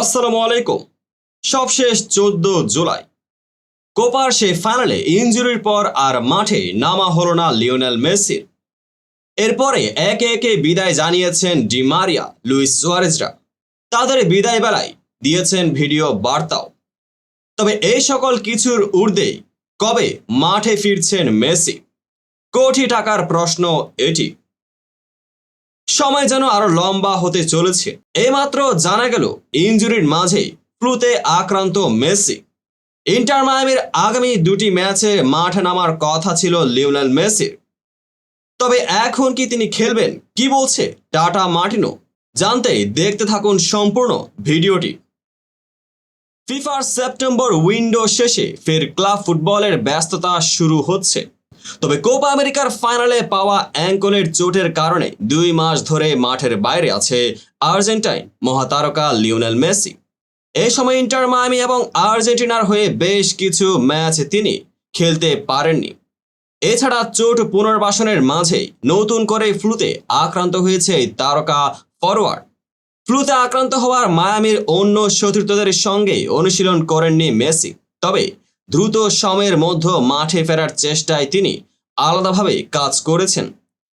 আসসালামু আলাইকুম। সবশেষ চোদ্দ জুলাই। কোপার সে ফাইনালে ইঞ্জুরির পর আর মাঠে নামা হলো না লিওনেল মেসির। এরপরে একে একে বিদায় জানিয়েছেন ডিমারিয়া লুইস সুয়ারেজরা। তাদের বিদায় বেলায় দিয়েছেন ভিডিও বার্তাও। তবে এই সকল কিছুর ঊর্ধ্বেই কবে মাঠে ফিরছেন মেসি? কোটি টাকার প্রশ্ন এটি। সময় যেন আরও লম্বা হতে চলেছে। এইমাত্র জানা গেল ইনজুরির মাঝেই ফ্লুতে আক্রান্ত মেসি। ইন্টার মায়ামির আগামী দুটি ম্যাচে মাঠে নামার কথা ছিল লিওনেল মেসির। তবে এখন কি তিনি খেলবেন, কি বলছে টাটা মার্টিনো? জানতে দেখতে থাকুন সম্পূর্ণ ভিডিওটি। ফিফার সেপ্টেম্বর উইন্ডো শেষে ফের ক্লাব ফুটবলের ব্যস্ততা শুরু হচ্ছে। তবে কোপা আমেরিকার ফাইনালে পাওয়া অ্যাঙ্কলের চোটের কারণে দুই মাস ধরে মাঠের বাইরে আছে আর্জেন্টাইন মহাতারকা লিওনেল মেসি। এই সময় ইন্টার মায়ামি এবং আর্জেন্টিনার হয়ে বেশ কিছু ম্যাচ তিনি খেলতে পারেননি। এছাড়া চোট পুনর্বাসনের মাঝেই নতুন করে ফ্লুতে আক্রান্ত হয়েছে তারকা ফরওয়ার্ড ফ্লুতে আক্রান্ত হওয়ার মায়ামির অন্য সতীর্থদের সঙ্গে অনুশীলন করেননি মেসি। তবে দ্রুত সময়ের মধ্যে মাঠে ফেরার চেষ্টায় তিনি আলাদাভাবে কাজ করেছেন।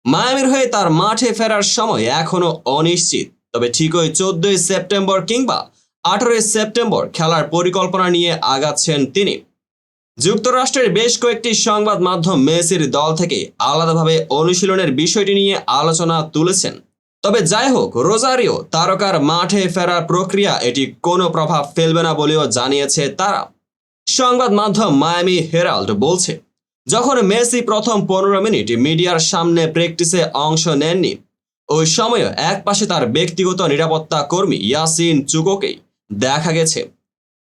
মায়ামির হয়ে তার মাঠে ফেরার সময় এখনও অনিশ্চিত, তবে ঠিকই চোদ্দই সেপ্টেম্বর কিংবা আঠারোই সেপ্টেম্বর খেলার পরিকল্পনা নিয়ে আগাচ্ছেন তিনি। যুক্তরাষ্ট্রের বেশ কয়েকটি সংবাদ মাধ্যম মেসির দল থেকে আলাদাভাবে অনুশীলনের বিষয়টি নিয়ে আলোচনা তুলেছেন। তবে যাই হোক, রোজারিও তারকার মাঠে ফেরার প্রক্রিয়া এটি কোনো প্রভাব ফেলবে না বলেও জানিয়েছে তারা। সংবাদ মাধ্যম মায়ামি হেরাল্ড বলছে, যখন মেসি প্রথম পনেরো মিনিট মিডিয়ার সামনে প্র্যাকটিসে অংশ নেননি, ওই সময় এক পাশে তার ব্যক্তিগত নিরাপত্তা কর্মী ইয়াসিন চুকোকেই দেখা গেছে।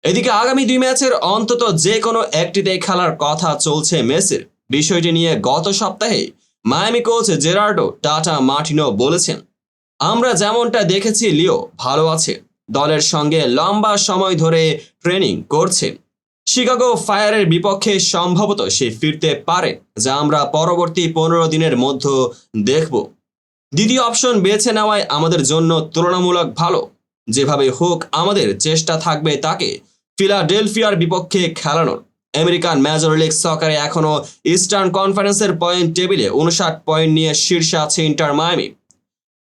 এদিকে আগামী দুই ম্যাচের অন্তত যে কোনো একটিতে খেলার কথা চলছে মেসির। বিষয়টি নিয়ে গত সপ্তাহে Miami coach Gerardo Tata Martino বলেছেন, আমরা যেমনটা দেখেছি লিও ভালো আছে, দলের সঙ্গে লম্বা সময় ধরে ট্রেনিং করছে। শিকাগো ফায়ারের বিপক্ষে সম্ভবত সে ফিরতে পারে, যা আমরা পরবর্তী পনেরো দিনের মধ্যে দেখব। দ্বিতীয় অপশন বেছে নেওয়ায় আমাদের জন্য তুলনামূলক ভালো। যেভাবে হোক, আমাদের চেষ্টা থাকবে তাকে ফিলাডেলফিয়ার বিপক্ষে খেলানোর। আমেরিকান মেজর লিগ সকারে এখনও ইস্টার্ন কনফারেন্সের পয়েন্ট টেবিলে উনষাট পয়েন্ট নিয়ে শীর্ষে আছে ইন্টার মায়ামি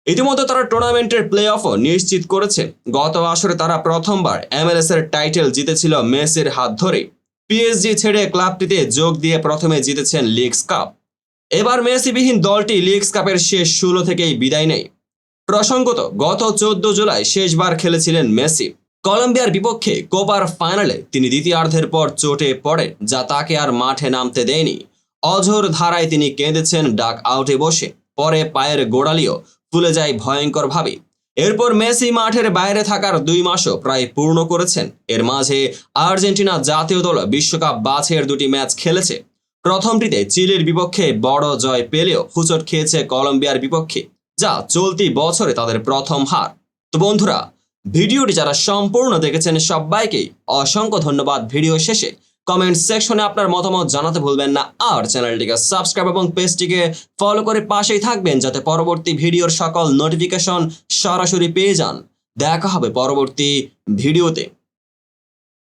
ইতিমধ্যে তারা টুর্নামেন্টের প্লে অফও নিশ্চিত করেছে। গত আসরে তারা প্রথমবার এমএলএস এর টাইটেল জিতেছিল মেসির হাত ধরে পিএসজি ছেড়ে ক্লাবটিতে যোগ দিয়ে প্রথমে জিতেছেন লিগস কাপ এবার মেসিবিহীন দলটি লিগস কাপের শেষ ষোলো থেকেই বিদায় নেয়। প্রসঙ্গত, গত চোদ্দ জুলাই শেষবার খেলেছিলেন মেসি। কলম্বিয়ার বিপক্ষে কোপার ফাইনালে তিনি দ্বিতীয়ার্ধের পর চোটে পড়েন, যা তাকে আর মাঠে নামতে দেয়নি। অঝোর ধারায় তিনি কেঁদেছেন ডাক আউটে বসে। পরে পায়ের গোড়ালিও ফুলে যায় ভয়ঙ্করভাবে। এরপর মেসি মাঠের বাইরে থাকার দুই মাসও প্রায় পূর্ণ করেছেন। এর মাঝে আর্জেন্টিনা জাতীয় দল বিশ্বকাপ বাছের দুটি ম্যাচ খেলেছে। প্রথমটিতে চিলির বিপক্ষে বড় জয় পেলেও হুচট খেয়েছে কলম্বিয়ার বিপক্ষে, যা চলতি বছরে তাদের প্রথম হার। তো বন্ধুরা, ভিডিওটি যারা সম্পূর্ণ দেখেছেন সবাইকেই অসংখ্য ধন্যবাদ। ভিডিও শেষে কমেন্ট সেকশনে আপনার মতামত জানাতে ভুলবেন না। আর চ্যানেলটিকে সাবস্ক্রাইব এবং পেজটিকে ফলো করে পাশেই থাকবেন যাতে পরবর্তী ভিডিওর সকল নোটিফিকেশন সরাসরি পেয়ে যান। দেখা হবে পরবর্তী ভিডিওতে।